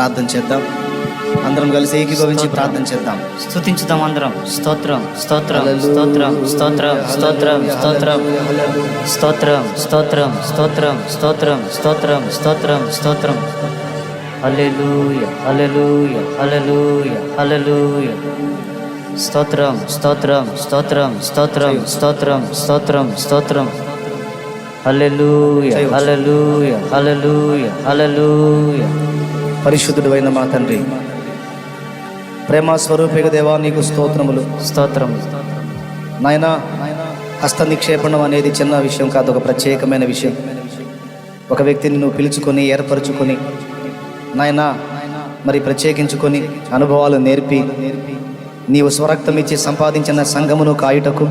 ప్రార్థన చేద్దాం అందరం కలిసి ఏకీభవించి ప్రార్థన చేద్దాం స్తుతించుదాం అందరం స్తోత్రం స్తోత్రం స్తోత్రం స్తోత్రం స్తోత్రం స్తోత్రం స్తోత్రం స్తోత్రం స్తోత్రం స్తోత్రం స్తోత్రం స్తోత్రం స్తోత్రం హల్లెలూయ హల్లెలూయ హల్లెలూయ హల్లెలూయ స్తోత్రం స్తోత్రం స్తోత్రం స్తోత్రం స్తోత్రం స్తోత్రం స్తోత్రం హల్లెలూయ హల్లెలూయ హల్లెలూయ హల్లెలూయ పరిశుద్ధుడు అయిన మా తండ్రి. ప్రేమ స్వరూపిక దేవా నీకు స్తోత్రములు. స్తోత్రం నాయన హస్త నిక్షేపణం అనేది చిన్న విషయం కాదు ఒక ప్రత్యేకమైన విషయం. ఒక వ్యక్తిని నువ్వు పిలుచుకొని ఏర్పరచుకొని నాయన మరి ప్రత్యేకించుకొని అనుభవాలు నేర్పి నీవు స్వరక్తం ఇచ్చి సంపాదించిన సంఘమును కాయుటకు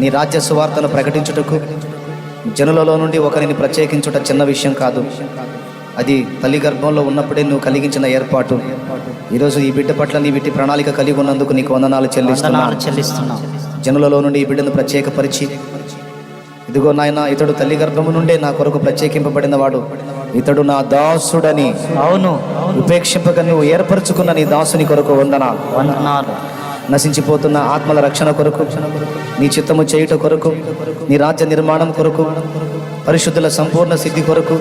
నీ రాజ్య సువార్తను ప్రకటించుటకు జనులలో నుండి ఒకరిని ప్రత్యేకించుట చిన్న విషయం కాదు. అది తల్లి గర్భంలో ఉన్నప్పుడే నువ్వు కలిగించిన ఏర్పాటు. ఈరోజు ఈ బిడ్డ పట్ల నీ విట్టి ప్రణాళిక కలిగి ఉన్నందుకు నీకు వందనాలు చెల్లిస్తున్నాను చెల్లిస్తున్నాం. జనులలో నుండి ఈ బిడ్డను ప్రత్యేకపరిచి ఇదిగో నాయన ఇతడు తల్లి గర్భము నుండే నా కొరకు ప్రత్యేకింపబడిన వాడు ఇతడు నా దాసుడని అవును. ఉపేక్షింపక నువ్వు ఏర్పరచుకున్న నీ దాసుని కొరకు వందనాలు. వందనాలు. నశించిపోతున్న ఆత్మల రక్షణ కొరకు నీ చిత్తము చేయుట కొరకు నీ రాజ్య నిర్మాణం కొరకు పరిశుద్ధుల సంపూర్ణ సిద్ధి కొరకు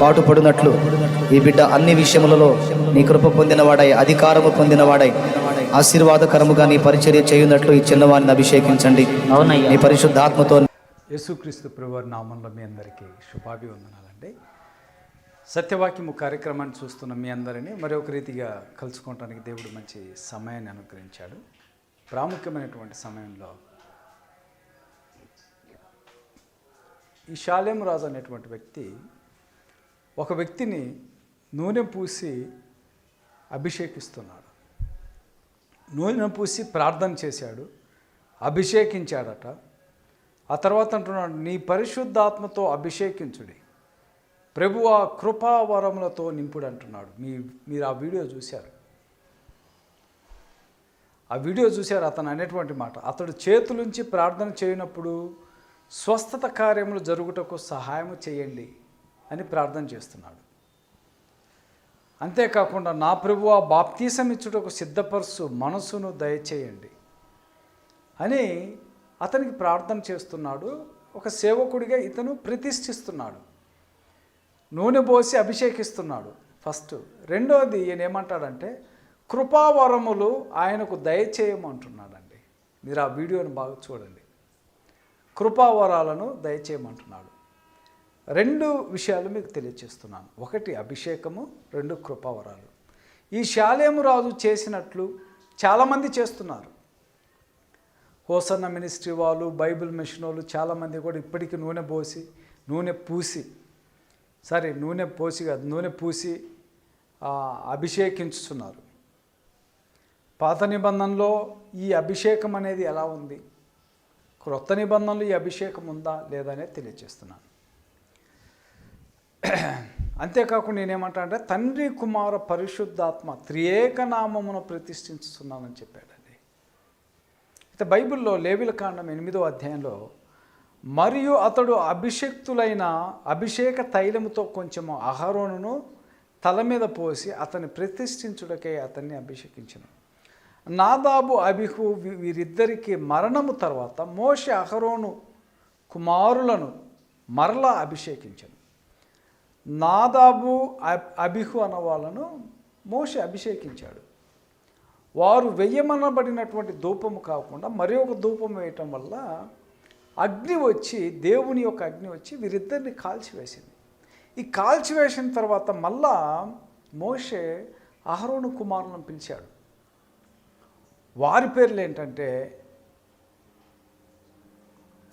పాటుపడినట్లు. ఈ బిడ్డ అన్ని విషయములలో నీ కృప పొందినవాడై అధికారము పొందినవాడై ఆశీర్వాదకరముగా నీ పరిచర్య చేయునట్లు ఈ చిన్నవాడిని అభిషేకించండి. నీ పరిశుద్ధాత్మతో యేసుక్రీస్తు ప్రభువారి నామంలో మీ అందరికీ శుభాభివందనాలండి. సత్యవాక్యము కార్యక్రమాన్ని చూస్తున్న మీ అందరినీ మరొక రీతిగా కలుసుకోవటానికి దేవుడు మంచి సమయాన్ని అనుగ్రహించాడు. ప్రాముఖ్యమైనటువంటి సమయంలో ఈ శాలేం రాజు అనేటువంటి వ్యక్తి ఒక వ్యక్తిని నూనె పూసి అభిషేకిస్తున్నాడు. నూనె పూసి ప్రార్థన చేశాడు అభిషేకించాడట. ఆ తర్వాత అంటున్నాడు నీ పరిశుద్ధాత్మతో అభిషేకించుడి. ప్రభు ఆ కృపావరములతో నింపుడు అంటున్నాడు. మీ మీరు ఆ వీడియో చూశారు. ఆ వీడియో చూశారు అతను అనేటువంటి మాట. అతడు చేతులుంచి ప్రార్థన చేయనప్పుడు స్వస్థత కార్యములు జరుగుటకు సహాయం చేయండి. అని ప్రార్థన చేస్తున్నాడు. అంతేకాకుండా నా ప్రభు ఆ బాప్తీసం ఇచ్చుటకు సిద్ధపరుసు మనసును దయచేయండి అని అతనికి ప్రార్థన చేస్తున్నాడు. ఒక సేవకుడిగా ఇతను ప్రతిష్ఠిస్తున్నాడు. నూనె పోసి అభిషేకిస్తున్నాడు. ఫస్ట్ రెండోది ఈయన ఏమంటాడంటే కృపావరములు ఆయనకు దయచేయమంటున్నాడండి మీరు ఆ వీడియోని బాగా చూడండి. కృపావరాలను దయచేయమంటున్నాడు. రెండు విషయాలు మీకు తెలియచేస్తున్నాను. ఒకటి అభిషేకము రెండు కృపావరాలు. ఈ శాలేము రాజు చేసినట్లు చాలామంది చేస్తున్నారు. హోసన్న మినిస్ట్రీ వాళ్ళు బైబిల్ మిషన్ వాళ్ళు చాలామంది కూడా ఇప్పటికీ నూనె పోసి నూనె పూసి సరే నూనె పోసి కాదు నూనె పూసి అభిషేకించుతున్నారు. పాత నిబంధనలో ఈ అభిషేకం అనేది ఎలా ఉంది? క్రొత్త నిబంధనలు ఈ అభిషేకం ఉందా లేదా అనేది తెలియజేస్తున్నాను అంతేకాకుండా నేనేమంటా అంటే తండ్రి కుమార పరిశుద్ధాత్మ త్రియేక నామమును ప్రతిష్ఠించుతున్నానని చెప్పాడండి. అయితే బైబిల్లో లేవిల కాండం ఎనిమిదో అధ్యాయంలో మరియు అతడు అభిషక్తులైన అభిషేక తైలముతో కొంచెము అహరోనును తల మీద పోసి అతన్ని ప్రతిష్ఠించుడకే అతన్ని అభిషేకించను. నాదాబు అభిహు వీరిద్దరికి మరణము తర్వాత మోషి అహరోను కుమారులను మరలా అభిషేకించను. నాదాబు అబ్- అన్న వాళ్ళను మోషే అభిషేకించాడు. వారు వెయ్యమనబడినటువంటి ధూపము కాకుండా మరి ఒక ధూపం వేయటం వల్ల అగ్ని వచ్చి దేవుని యొక్క అగ్ని వచ్చి వీరిద్దరిని కాల్చివేసింది. ఈ కాల్చివేసిన తర్వాత మళ్ళా మోషే అహరోను కుమారులను పిలిచాడు. వారి పేర్లు ఏంటంటే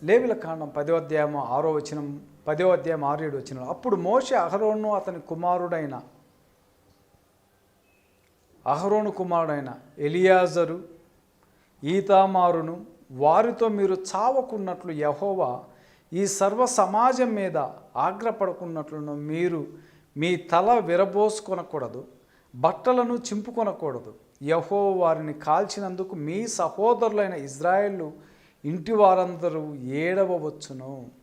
లేవిల కాండం పదో అధ్యాయం ఆరో వచనం పదో అధ్యాయం ఆరు ఏడు అప్పుడు మోషే అహరోను అతని కుమారుడైన అహరోను కుమారుడైన ఎలియాజరు ఈతామారును వారితో మీరు చావకున్నట్లు యహోవా ఈ సర్వ సమాజం మీద ఆగ్రపడుకున్నట్లును మీరు మీ తల విరబోసుకొనకూడదు బట్టలను చింపుకొనకూడదు. యహో వారిని కాల్చినందుకు మీ సహోదరులైన ఇజ్రాయేళ్ళు ఇంటి వారందరూ ఏడవవచ్చును.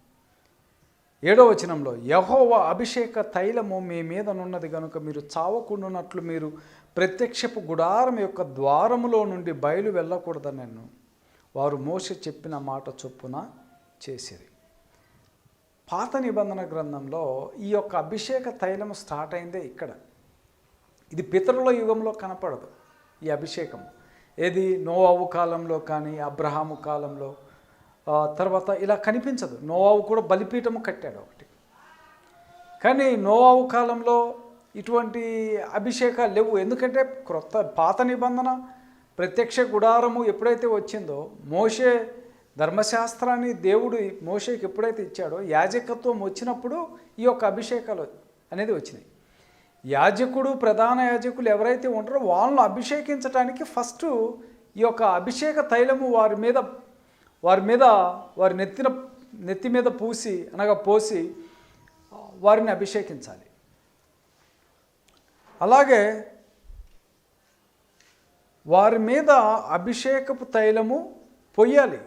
ఏడో వచనంలో యహోవ అభిషేక తైలము మీ మీదనున్నది కనుక మీరు చావకుండునట్లు మీరు ప్రత్యక్షపు గుడారం యొక్క ద్వారములో నుండి బయలు వెళ్ళకూడదనను వారు మోస చెప్పిన మాట చొప్పున చేసేది పాత నిబంధన గ్రంథంలో ఈ యొక్క అభిషేక తైలం స్టార్ట్ అయిందే ఇక్కడ. ఇది పితరుల యుగంలో కనపడదు ఈ అభిషేకం ఏది నోవావు కాలంలో కానీ అబ్రహాము కాలంలో తర్వాత ఇలా కనిపించదు. నోవావు కూడా బలిపీఠము కట్టాడు ఒకటి. కానీ నోవావు కాలంలో ఇటువంటి అభిషేకాలు లేవు. ఎందుకంటే క్రొత్త పాత నిబంధన ప్రత్యక్ష గుడారము ఎప్పుడైతే వచ్చిందో మోషే ధర్మశాస్త్రాన్ని దేవుడు మోషేకి ఎప్పుడైతే ఇచ్చాడో యాజకత్వం వచ్చినప్పుడు ఈ యొక్క అభిషేకాలు అనేది వచ్చినాయి. యాజకుడు ప్రధాన యాజకులు ఎవరైతే ఉంటారో వాళ్ళను అభిషేకించడానికి ఫస్ట్ ఈ యొక్క అభిషేక తైలము వారి మీద వారి మీద వారి నెత్తిన నెత్తి మీద పూసి అనగా పోసి వారిని అభిషేకించాలి. అలాగే వారి మీద అభిషేకపు తైలము పొయ్యాలి.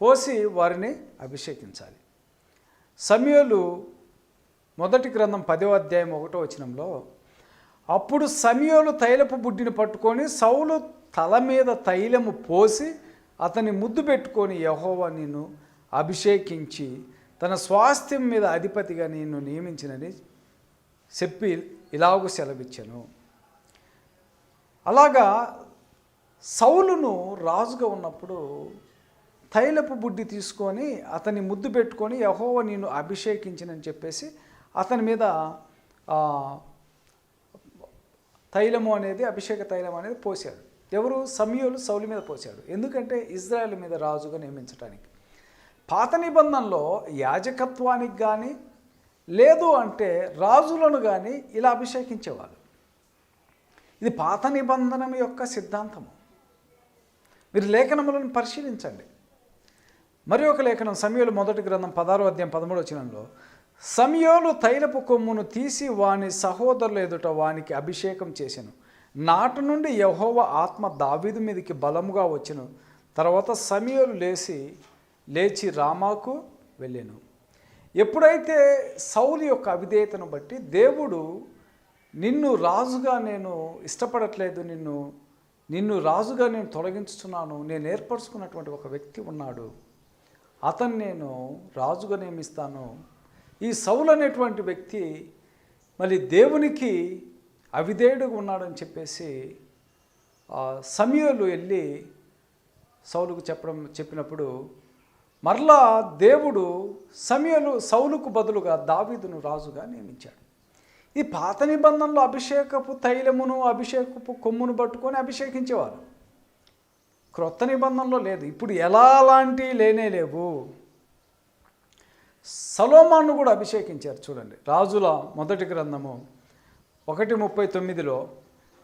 పోసి వారిని అభిషేకించాలి. సమయలు మొదటి గ్రంథం పదో అధ్యాయం ఒకటో వచనంలో అప్పుడు సమయోలు తైలపు బుడ్డిని పట్టుకొని సౌలు తల మీద తైలము పోసి అతని ముద్దు పెట్టుకొని యహోవా నిన్ను అభిషేకించి తన స్వాస్థ్యం మీద అధిపతిగా నిన్ను నియమించినని చెప్పి ఇలాగూ సెలవిచ్చాను. అలాగా సౌలును రాజుగా ఉన్నప్పుడు తైలపు బుడ్డి తీసుకొని అతని ముద్దు పెట్టుకొని యహోవ నేను అభిషేకించినని చెప్పేసి అతని మీద తైలము అనేది అభిషేక తైలం అనేది పోశాడు. ఎవరు? సమయోలు సౌలు మీద పోశాడు. ఎందుకంటే ఇజ్రాయెల్ మీద రాజుగా నియమించడానికి పాత నిబంధనలో యాజకత్వానికి కానీ లేదు అంటే రాజులను కానీ ఇలా అభిషేకించేవాళ్ళు. ఇది పాత నిబంధన యొక్క సిద్ధాంతము. మీరు లేఖనములను పరిశీలించండి. మరి ఒక లేఖనం సమయోలు మొదటి గ్రంథం పదారో అధ్యాయం పదమూడు వచనంలో సమయోలు తైలపు కొమ్మును తీసి వాని సహోదరుల ఎదుట వానికి అభిషేకం చేశాను నాటి నుండి యహోవ ఆత్మ దావీదు మీదకి బలముగా వచ్చిన. తర్వాత సమయలు లేచి లేచి రామాకు వెళ్ళాను. ఎప్పుడైతే సౌలు యొక్క అవిధేయతను బట్టి దేవుడు నిన్ను రాజుగా నేను ఇష్టపడట్లేదు నిన్ను నిన్ను రాజుగా నేను తొలగించుతున్నాను నేను ఏర్పరచుకున్నటువంటి ఒక వ్యక్తి ఉన్నాడు. అతను నేను రాజుగా నియమిస్తాను. ఈ సౌలు అనేటువంటి వ్యక్తి మళ్ళీ దేవునికి అవిధేయుడుగా ఉన్నాడని చెప్పేసి సమయంలో వెళ్ళి సౌలుకు చెప్పడం చెప్పినప్పుడు మరలా దేవుడు సమయలు సౌలుకు బదులుగా దావీదును రాజుగా నియమించాడు. ఈ పాత నిబంధనలో అభిషేకపు తైలమును అభిషేకపు కొమ్మును పట్టుకొని అభిషేకించేవారు. క్రొత్త నిబంధనలో లేదు. ఇప్పుడు ఎలా లాంటివి లేనే లేవు. సలోమాన్ను కూడా అభిషేకించారు చూడండి. రాజుల మొదటి గ్రంథము ఒకటి ముప్పై తొమ్మిదిలో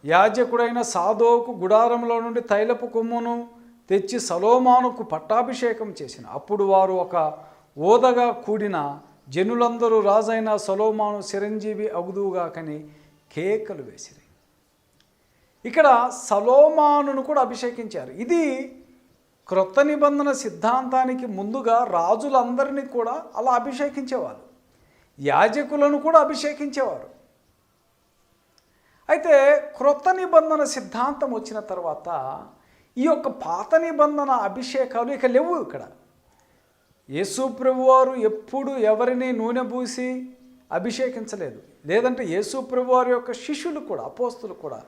యాజకుడైన సాధోకు గుడారంలో నుండి తైలపు కొమ్మును తెచ్చి సలోమానుకు పట్టాభిషేకం చేసిన. అప్పుడు వారు ఒక ఓదగా కూడిన జనులందరూ రాజైన సలోమాను చిరంజీవి అగుదువుగాకని కేకలు వేసిరి. ఇక్కడ సలోమానును కూడా అభిషేకించారు. ఇది క్రొత్త నిబంధన సిద్ధాంతానికి ముందుగా రాజులందరినీ కూడా అలా అభిషేకించేవారు. యాజకులను కూడా అభిషేకించేవారు. అయితే క్రొత్త నిబంధన సిద్ధాంతం వచ్చిన తర్వాత ఈ యొక్క పాత నిబంధన అభిషేకాలు ఇక లేవు ఇక్కడ. యేసు ప్రభువారు ఎప్పుడు ఎవరిని నూనె పూసి అభిషేకించలేదు. లేదంటే యేసు ప్రభువారి యొక్క శిష్యులు కూడా అపోస్తులు కూడా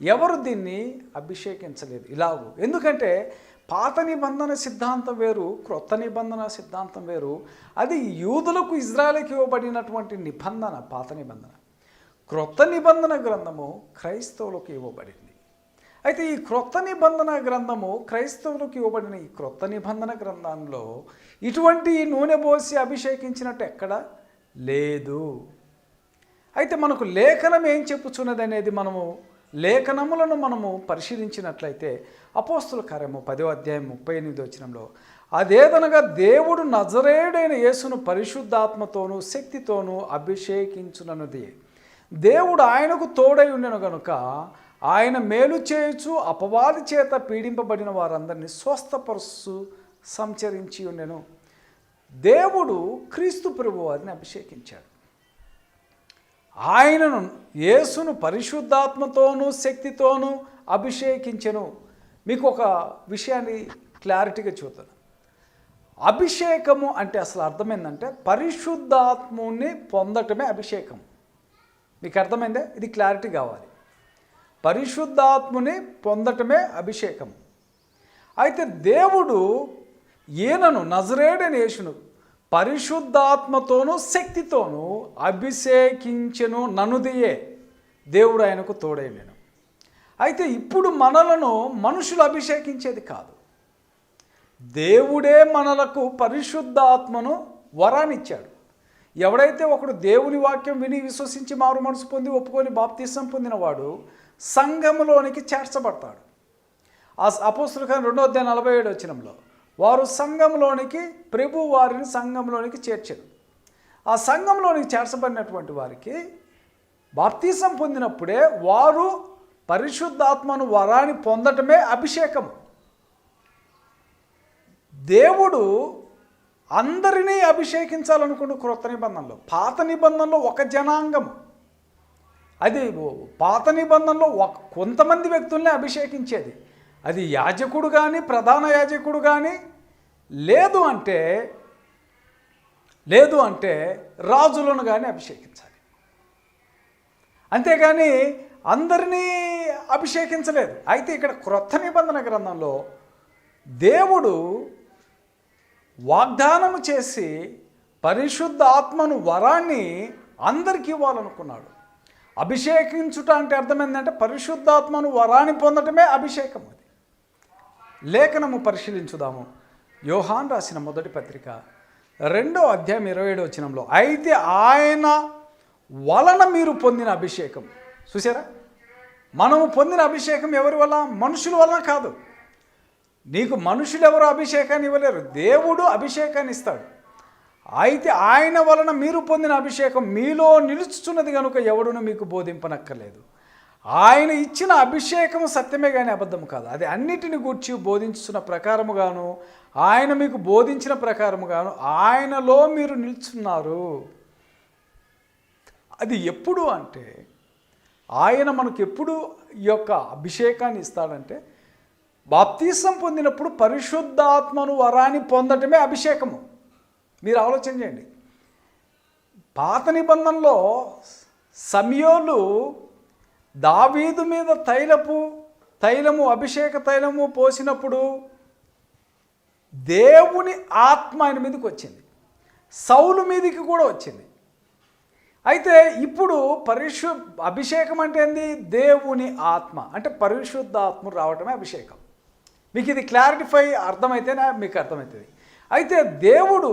ఎవరు దీన్ని అభిషేకించలేదు ఇలాగూ. ఎందుకంటే పాత నిబంధన సిద్ధాంతం వేరు క్రొత్త నిబంధన సిద్ధాంతం వేరు. అది యూదులకు ఇజ్రాయల్కి ఇవ్వబడినటువంటి నిబంధన పాత నిబంధన. క్రొత్త నిబంధన గ్రంథము క్రైస్తవులకు ఇవ్వబడింది. అయితే ఈ క్రొత్త నిబంధన గ్రంథము క్రైస్తవులకు ఇవ్వబడిన ఈ క్రొత్త నిబంధన గ్రంథంలో ఇటువంటి నూనె పోసి అభిషేకించినట్టు ఎక్కడ? లేదు. అయితే మనకు లేఖనం ఏం చెప్పుచున్నది అనేది మనము లేఖనములను మనము పరిశీలించినట్లయితే అపోస్తుల కార్యము పదో అధ్యాయం ముప్పై ఎనిమిది వచ్చినంలో అదేదనగా దేవుడు నజరేడైన యేసును పరిశుద్ధాత్మతోనూ శక్తితోనూ అభిషేకించునన్నది దేవుడు ఆయనకు తోడై ఉండెను కనుక ఆయన మేలు చేయుచు అపవాది చేత పీడింపబడిన వారందరినీ స్వస్థపరుస్తూ సంచరించి ఉండెను. దేవుడు క్రీస్తు ప్రభువారిని అభిషేకించాడు. ఆయనను యేసును పరిశుద్ధాత్మతోనూ శక్తితోనూ అభిషేకించెను. మీకు ఒక విషయాన్ని క్లారిటీగా చూద్దాం అభిషేకము అంటే అసలు అర్థమైందంటే పరిశుద్ధాత్ముని పొందటమే అభిషేకం మీకు అర్థమైందే? ఇది క్లారిటీ కావాలి. పరిశుద్ధాత్ముని పొందటమే అభిషేకం. అయితే దేవుడు ఈయనను నజరేడని యేసును పరిశుద్ధాత్మతోనూ శక్తితోనూ అభిషేకించెను ననుదియే దేవుడు ఆయనకు తోడై నేను అయితే ఇప్పుడు మనలను మనుషులు అభిషేకించేది కాదు. దేవుడే మనలకు పరిశుద్ధాత్మను వరానిచ్చాడు ఎవడైతే ఒకడు దేవుని వాక్యం విని విశ్వసించి మారు మనసు పొంది ఒప్పుకొని బాప్తీసం పొందినవాడు సంఘములోనికి చేర్చబడతాడు. ఆ అపోస్తుల రెండో అధ్యాయం నలభై ఏడు వచ్చినంలో వారు సంఘంలోనికి ప్రభు వారిని సంఘంలోనికి చేర్చారు ఆ సంఘంలోనికి చేర్చబడినటువంటి వారికి బాప్తీసం పొందినప్పుడే వారు పరిశుద్ధాత్మను వరాన్ని పొందటమే అభిషేకం దేవుడు అందరినీ అభిషేకించాలనుకున్న క్రొత్త నిబంధనలో. పాత నిబంధనలో ఒక జనాంగం అది పాత నిబంధనలో ఒక కొంతమంది వ్యక్తుల్ని అభిషేకించేది. అది యాజకుడు కానీ ప్రధాన యాజకుడు కానీ లేదు అంటే లేదు అంటే రాజులను కానీ అభిషేకించాలి. అంతేగాని అందరినీ అభిషేకించలేదు. అయితే ఇక్కడ క్రొత్త నిబంధన గ్రంథంలో దేవుడు వాగ్దానము చేసి పరిశుద్ధ ఆత్మను వరాన్ని అందరికీ ఇవ్వాలనుకున్నాడు. అభిషేకించుట అంటే అర్థమైందంటే పరిశుద్ధాత్మను వరాన్ని పొందటమే అభిషేకం అది. లేఖనము పరిశీలించుదాము. యోహాన్ రాసిన మొదటి పత్రిక రెండో అధ్యాయం ఇరవై ఏడు వచ్చినంలో అయితే ఆయన వలన మీరు పొందిన అభిషేకం. చూసారా? మనము పొందిన అభిషేకం ఎవరి వల్ల? మనుషుల వలన కాదు. నీకు మనుషులు ఎవరు అభిషేకాన్ని ఇవ్వలేరు. దేవుడు అభిషేకాన్ని ఇస్తాడు. అయితే ఆయన వలన మీరు పొందిన అభిషేకం మీలో నిలుచుచున్నది కనుక ఎవడును మీకు బోధింపనక్కర్లేదు. ఆయన ఇచ్చిన అభిషేకం సత్యమే కానీ అబద్ధం కాదు. అది అన్నిటిని గూర్చి బోధించున్న ప్రకారముగాను ఆయన మీకు బోధించిన ప్రకారముగాను ఆయనలో మీరు నిల్చున్నారు. అది ఎప్పుడు అంటే ఆయన మనకు ఎప్పుడు ఈ యొక్క అభిషేకాన్ని ఇస్తాడంటే బాప్తీసం పొందినప్పుడు పరిశుద్ధాత్మను వరాన్ని పొందటమే అభిషేకము. మీరు ఆలోచన చేయండి. పాత నిబంధనలో సమయోలు దావీదు మీద తైలపు తైలము అభిషేక తైలము పోసినప్పుడు దేవుని ఆత్మ ఆయన మీదకి వచ్చింది. సౌలు మీదకి కూడా వచ్చింది. అయితే ఇప్పుడు పరిశు అభిషేకం అంటే ఏంది? దేవుని ఆత్మ. అంటే పరిశుద్ధాత్మ రావటమే అభిషేకం. మీకు ఇది క్లారిటిఫై అర్థమైతేనే మీకు అర్థమవుతుంది అయితే దేవుడు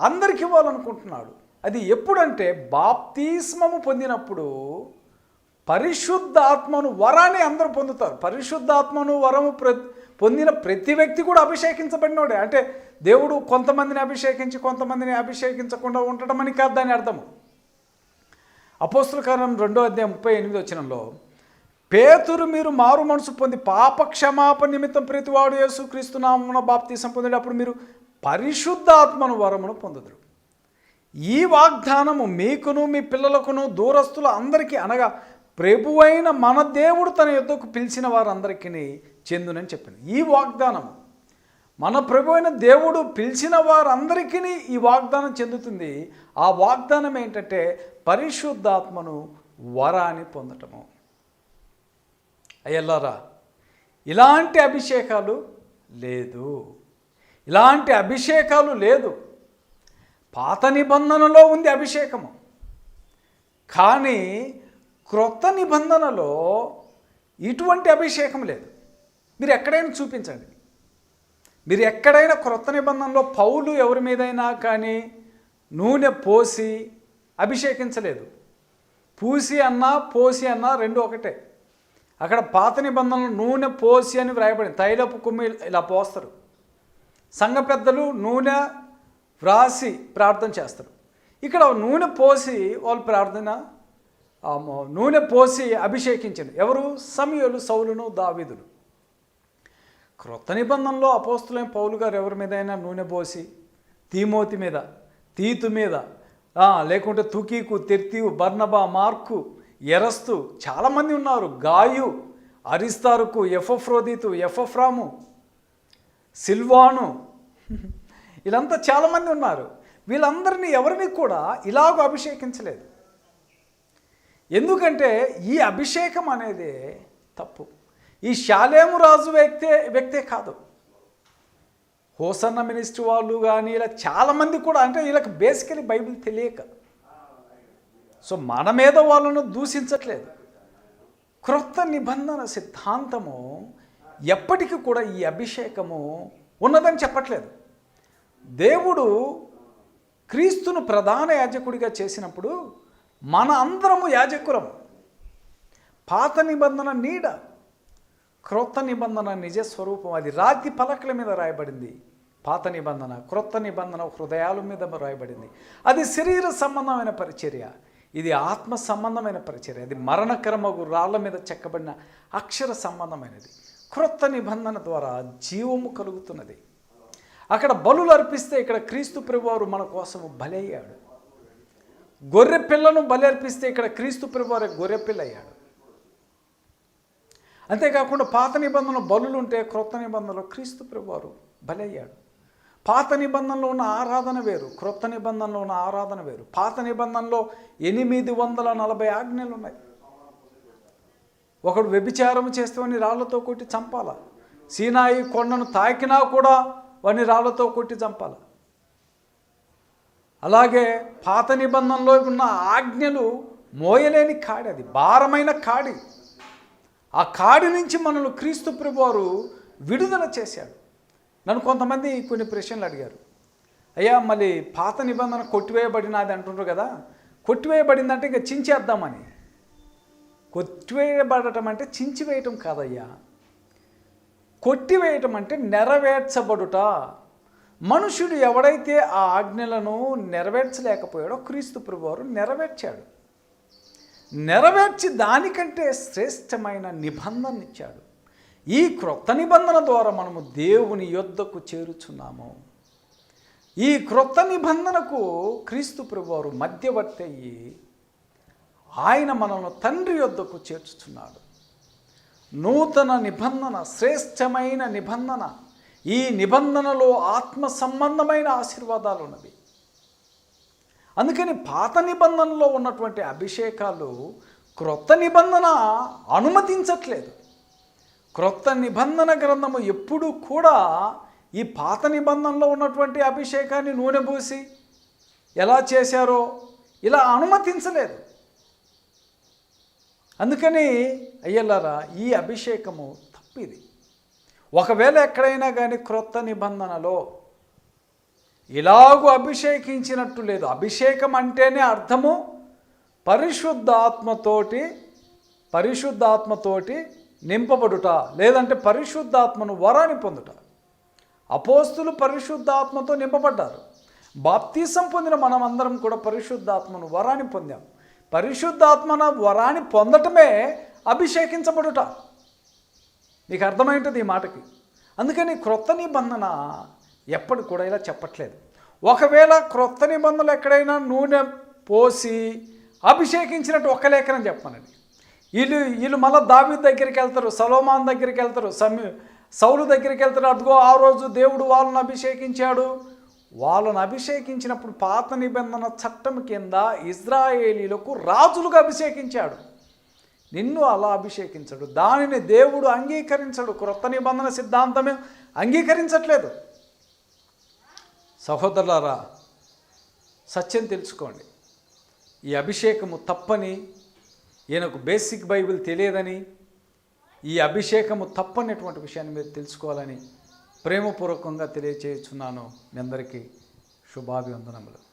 అందరికి ఇవ్వాలనుకుంటున్నాడు. అది ఎప్పుడంటే బాప్తిస్మము పొందినప్పుడు పరిశుద్ధాత్మను వరాన్ని అందరూ పొందుతారు. పరిశుద్ధాత్మను వరము ప్ర పొందిన ప్రతి వ్యక్తి కూడా అభిషేకించబడినోడే. అంటే దేవుడు కొంతమందిని అభిషేకించి కొంతమందిని అభిషేకించకుండా ఉండటం అని కాదు దాని అర్థము. అపోస్తుల కారణం రెండో అధ్యాయం ముప్పై ఎనిమిది వచ్చినంలో పేతురు మీరు మారు మనసు పొంది పాప క్షమాపణ నిమిత్తం ప్రతివాడు యేసు క్రీస్తునామన బాప్తీసం పొందేటప్పుడు మీరు పరిశుద్ధాత్మను వరమును పొందుదురు. ఈ వాగ్దానము మీకును మీ పిల్లలకును దూరస్తుల అందరికీ అనగా ప్రభువైన మన దేవుడు తన యుద్ధకు పిలిచిన వారందరికీ చెందునని చెప్పింది ఈ వాగ్దానము మన ప్రభు అయిన దేవుడు పిలిచిన వారందరికీ ఈ వాగ్దానం చెందుతుంది. ఆ వాగ్దానం ఏంటంటే పరిశుద్ధాత్మను వరాన్ని పొందటము. అయ్యల్లారా ఇలాంటి అభిషేకాలు లేదు. ఇలాంటి అభిషేకాలు లేదు. పాత నిబంధనలో ఉంది అభిషేకము. కానీ క్రొత్త నిబంధనలో ఇటువంటి అభిషేకం లేదు. మీరు ఎక్కడైనా చూపించండి. మీరు ఎక్కడైనా క్రొత్త నిబంధనలో పౌలు ఎవరి మీదైనా కానీ నూనె పోసి అభిషేకించలేదు. పూసి అన్నా పోసి అన్నా రెండు ఒకటే. అక్కడ పాత నిబంధనలు నూనె పోసి అని వ్రాయబడింది తైలపు కుమ్మి ఇలా పోస్తారు. సంఘ పెద్దలు నూనె వ్రాసి ప్రార్థన చేస్తారు. ఇక్కడ నూనె పోసి వాళ్ళు ప్రార్థన నూనె పోసి అభిషేకించారు ఎవరు? సమయలు సౌలును దావీదులు క్రొత్త నిబంధనలో అపోస్తులైన పౌలు గారు ఎవరి మీదైనా నూనె పోసి తీమోతి మీద తీతు మీద లేకుంటే తుకీకు తెర్తీవు బర్నబా మార్కు ఎరస్తు చాలామంది ఉన్నారు. గాయు అరిస్తారుకు ఎఫ్ఎఫ్రోదితు ఎఫ్ఎఫ్రాము సిల్వాను. వీళ్ళంతా చాలామంది ఉన్నారు. వీళ్ళందరినీ ఎవరిని కూడా ఇలాగ అభిషేకించలేదు. ఎందుకంటే ఈ అభిషేకం అనేది తప్పు. ఈ శాలేము రాజు వ్యక్తే వ్యక్తే కాదు. హోసన్న మినిస్ట్రీ వాళ్ళు కానీ ఇలా చాలామంది కూడా అంటే వీళ్ళకి బేసికలీ బైబిల్ తెలియక. సో మన మీద వాళ్ళను దూషించట్లేదు. క్రొత్త నిబంధన సిద్ధాంతము ఎప్పటికీ కూడా ఈ అభిషేకము ఉన్నదని చెప్పట్లేదు. దేవుడు క్రీస్తును ప్రధాన యాజకుడిగా చేసినప్పుడు మన అందరము యాజకురం పాత నిబంధన నీడ క్రొత్త నిబంధన నిజ స్వరూపం అది రాతి పలకల మీద రాయబడింది. పాత నిబంధన క్రొత్త నిబంధన హృదయాల మీద రాయబడింది. అది శరీర సంబంధమైన పరిచర్య. ఇది ఆత్మ సంబంధమైన పరిచర్య. అది మరణకరమగు రాళ్ళ మీద చెక్కబడిన అక్షర సంబంధమైనది. క్రొత్త నిబంధన ద్వారా జీవము కలుగుతున్నది. అక్కడ బలులు అర్పిస్తే ఇక్కడ క్రీస్తు ప్రభువారు మన కోసం బలయ్యాడు. గొర్రె పిల్లను బలి అర్పిస్తే ఇక్కడ క్రీస్తు ప్రభువారే గొర్రె పిల్ల అయ్యాడు అంతేకాకుండా పాత నిబంధనలు బలులు ఉంటే క్రొత్త నిబంధనలో క్రీస్తు ప్రభువారు బలయ్యాడు. పాత నిబంధనలో ఉన్న ఆరాధన వేరు క్రొత్త నిబంధనలో ఉన్న ఆరాధన వేరు. పాత నిబంధనలో ఎనిమిది వందల నలభై ఆజ్ఞలు ఉన్నాయి. ఒకడు వ్యభిచారం చేస్తేవని రాళ్ళతో కొట్టి చంపాల. సీనాయి కొండను తాకినా కూడా వాని రాళ్ళతో కొట్టి చంపాల. అలాగే పాత నిబంధనలో ఉన్న ఆజ్ఞలు మోయలేని కాడి అది భారమైన కాడి. ఆ కాడి నుంచి మనల్ని క్రీస్తు ప్రభువారు విడుదల చేశాడు. నన్ను కొంతమంది కొన్ని ప్రశ్నలు అడిగారు. అయ్యా మళ్ళీ పాత నిబంధన కొట్టివేయబడినది అంటుండ్రు కదా కొట్టివేయబడిందంటే ఇంకా చించేద్దామని. కొట్టివేయబడటం అంటే చించివేయటం కాదయ్యా. కొట్టివేయటం అంటే నెరవేర్చబడుట. మనుషుడు ఎవడైతే ఆ ఆజ్ఞలను నెరవేర్చలేకపోయాడో క్రీస్తు ప్రభువారు నెరవేర్చాడు. నెరవేర్చి దానికంటే శ్రేష్టమైన నిబంధన ఇచ్చాడు ఈ క్రొత్త నిబంధన ద్వారా మనము దేవుని యొద్దకు చేరుచున్నాము. ఈ క్రొత్త నిబంధనకు క్రీస్తు ప్రభువారు మధ్యవర్తి అయ్యి ఆయన మనల్ని తండ్రి యొద్దకు చేర్చుచున్నాడు. నూతన నిబంధన శ్రేష్టమైన నిబంధన ఈ నిబంధనలో ఆత్మ సంబంధమైన ఆశీర్వాదాలు ఉన్నవి. అందుకని పాత నిబంధనలో ఉన్నటువంటి అభిషేకాలు క్రొత్త నిబంధన అనుమతించట్లేదు. క్రొత్త నిబంధన గ్రంథము ఎప్పుడు కూడా ఈ పాత నిబంధనలో ఉన్నటువంటి అభిషేకాన్ని నూనె పూసి ఎలా చేశారో ఇలా అనుమతించలేదు. అందుకని అయ్యలారా ఈ అభిషేకము తప్పిది. ఒకవేళ ఎక్కడైనా కానీ క్రొత్త నిబంధనలో ఇలాగూ అభిషేకించినట్టు లేదు. అభిషేకం అంటేనే అర్థము పరిశుద్ధాత్మతోటి పరిశుద్ధాత్మతోటి నింపబడుట లేదంటే పరిశుద్ధాత్మను వరాన్ని పొందుట. అపోస్తులు పరిశుద్ధాత్మతో నింపబడ్డారు. బాప్తీసం పొందిన మనమందరం కూడా పరిశుద్ధాత్మను వరాన్ని పొందాం. పరిశుద్ధాత్మన వరాన్ని పొందటమే అభిషేకించబడుట. మీకు అర్థమైంటుంది ఈ మాటకి? అందుకని క్రొత్త నిబంధన ఎప్పటి కూడా ఇలా చెప్పట్లేదు. ఒకవేళ క్రొత్త నిబంధనలు ఎక్కడైనా నూనె పోసి అభిషేకించినట్టు ఒక్క లేఖనం చెప్పానండి వీళ్ళు వీళ్ళు మళ్ళీ దావి దగ్గరికి వెళ్తారు సలోమాన్ దగ్గరికి వెళ్తారు సమీ సౌలు దగ్గరికి వెళ్తారు. అదిగో ఆ రోజు దేవుడు వాళ్ళను అభిషేకించాడు. వాళ్ళను అభిషేకించినప్పుడు పాత నిబంధన చట్టం కింద ఇజ్రాయేలీలకు రాజులుగా అభిషేకించాడు. నిన్ను అలా అభిషేకించడు. దానిని దేవుడు అంగీకరించడు. క్రొత్త నిబంధన సిద్ధాంతమే అంగీకరించట్లేదు. సహోదరులారా సత్యం తెలుసుకోండి. ఈ అభిషేకము తప్పని ఈయనకు బేసిక్ బైబిల్ తెలియదని ఈ అభిషేకము తప్పనటువంటి విషయాన్ని మీరు తెలుసుకోవాలని ప్రేమపూర్వకంగా తెలియచేస్తున్నాను మీ అందరికీ శుభాభివందనములు.